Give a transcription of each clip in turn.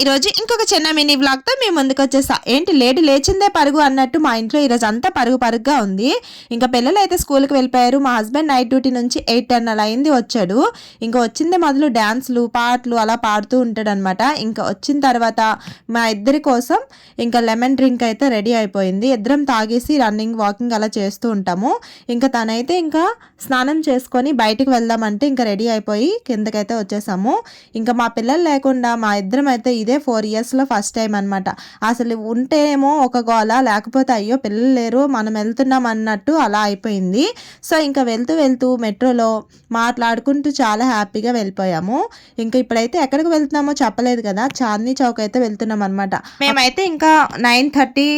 ఈరోజు ఇంకొక చిన్న మినీ తో మేము ముందుకు వచ్చేసా ఏంటి లేటు లేచిందే పరుగు అన్నట్టు మా ఇంట్లో ఈరోజు అంతా పరుగు పరుగుగా ఉంది. ఇంకా పిల్లలు అయితే స్కూల్కి వెళ్ళిపోయారు. మా హస్బెండ్ నైట్ డ్యూటీ నుంచి ఎయిట్ టెన్ అలా అయింది వచ్చాడు. ఇంకా వచ్చిందే మొదలు డ్యాన్స్లు పాటలు అలా పాడుతూ ఉంటాడు అనమాట ఇంకా వచ్చిన తర్వాత మా ఇద్దరి కోసం ఇంకా లెమన్ డ్రింక్ అయితే రెడీ అయిపోయింది. ఇద్దరం తాగేసి రన్నింగ్ వాకింగ్ అలా చేస్తూ ఉంటాము. ఇంకా తనైతే ఇంకా స్నానం చేసుకొని బయటకు వెళ్దామంటే ఇంకా రెడీ అయిపోయి కిందకైతే వచ్చేసాము. ఇంకా మా పిల్లలు లేకుండా మా ఇద్దరం అయితే ఇదే ఫోర్ ఇయర్స్లో ఫస్ట్ టైం అనమాట అసలు ఉంటేనేమో ఒక గోళ లేకపోతే అయ్యో పిల్లలు లేరు మనం వెళ్తున్నాం అన్నట్టు అలా అయిపోయింది. సో ఇంకా వెళ్తూ వెళ్తూ మెట్రోలో మాట్లాడుకుంటూ చాలా హ్యాపీగా వెళ్ళిపోయాము. ఇంకా ఇప్పుడైతే ఎక్కడికి వెళ్తున్నామో చెప్పలేదు కదా చాందనీ చౌక్ అయితే వెళ్తున్నాం అనమాట మేమైతే ఇంకా నైన్ థర్టీ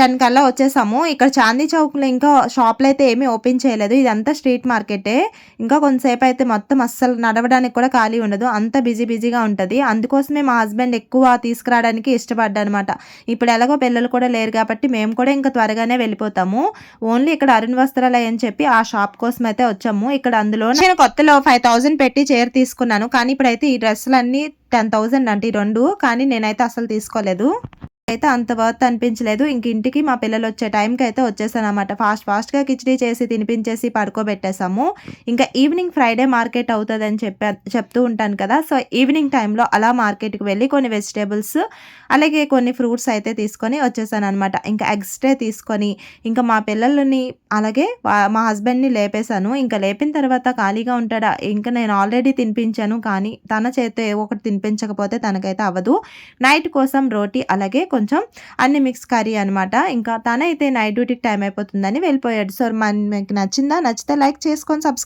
టెన్ కల్లా వచ్చేసాము. ఇక్కడ చాందీ చౌక్లో ఇంకా షాప్లు అయితే ఏమీ ఓపెన్ చేయలేదు. ఇదంతా స్ట్రీట్ మార్కెటే. ఇంకా కొంతసేపు అయితే మొత్తం అస్సలు నడవడానికి కూడా ఖాళీ ఉండదు. అంత బిజీ బిజీగా ఉంటుంది. అందుకోసమే మా హస్బెండ్ ఎక్కువ తీసుకురావడానికి ఇష్టపడ్డానమాట ఇప్పుడు ఎలాగో పిల్లలు కూడా లేరు కాబట్టి మేము కూడా ఇంకా త్వరగానే వెళ్ళిపోతాము. ఓన్లీ ఇక్కడ అరుణ్ వస్త్రాలయ అని చెప్పి ఆ షాప్ కోసం అయితే వచ్చాము. ఇక్కడ అందులో నేను కొత్తలో ఫైవ్ థౌజండ్ పెట్టి చీర తీసుకున్నాను. కానీ ఇప్పుడైతే ఈ డ్రెస్సులన్నీ టెన్ థౌజండ్ అంటే ఈ రెండు. కానీ నేనైతే అసలు తీసుకోలేదు. అయితే అంత వర్త్ అనిపించలేదు. ఇంక ఇంటికి మా పిల్లలు వచ్చే టైంకి అయితే వచ్చేసాను అనమాట ఫాస్ట్ ఫాస్ట్గా కిచడీ చేసి తినిపించేసి పడుకోబెట్టేసాము. ఇంకా ఈవినింగ్ ఫ్రైడే మార్కెట్ అవుతుంది అని చెప్పా చెప్తూ ఉంటాను కదా. సో ఈవినింగ్ టైంలో అలా మార్కెట్కి వెళ్ళి కొన్ని వెజిటేబుల్స్ అలాగే కొన్ని ఫ్రూట్స్ అయితే తీసుకొని వచ్చేసాను అనమాట ఇంకా ఎగ్స్ డే తీసుకొని ఇంకా మా పిల్లలని అలాగే మా హస్బెండ్ని లేపేశాను. ఇంకా లేపిన తర్వాత ఖాళీగా ఉంటాడా? ఇంకా నేను ఆల్రెడీ తినిపించాను. కానీ తన చేత ఒకటి తినిపించకపోతే తనకైతే అవ్వదు. నైట్ కోసం రోటీ అలాగే కొంచెం అన్ని మిక్స్ కర్రీ అనమాట ఇంకా తనైతే నైట్ డ్యూటీకి టైం అయిపోతుందని వెళ్ళిపోయాడు. సో మన మీకు నచ్చిందా? నచ్చితే లైక్ చేసుకొని సబ్స్క్రైబ్